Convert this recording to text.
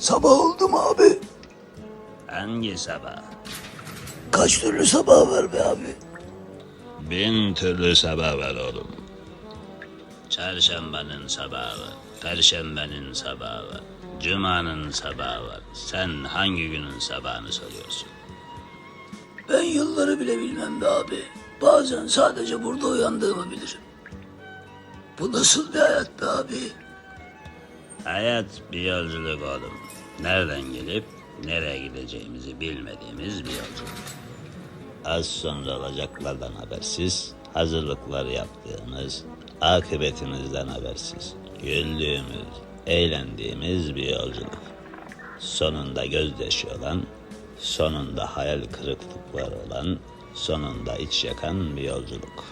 Sabah oldu mu abi? Hangi sabah? Kaç türlü sabah var be abi? Bin türlü sabah var oğlum. Çarşambanın sabahı. Perşembenin sabahı. Cuma'nın sabahı var. Sen hangi günün sabahını soruyorsun? Ben yılları bile bilmem be abi. Bazen sadece burada uyandığımı bilirim. Bu nasıl bir hayat be abi? Hayat bir yolculuk oğlum. Nereden gelip nereye gideceğimizi bilmediğimiz bir yolculuk. Az sonra olacaklardan habersiz, hazırlıklar yaptığımız, akıbetimizden habersiz, güldüğümüz, eğlendiğimiz bir yolculuk. Sonunda gözyaşı olan, sonunda hayal kırıklıkları olan, sonunda iç yakan bir yolculuk.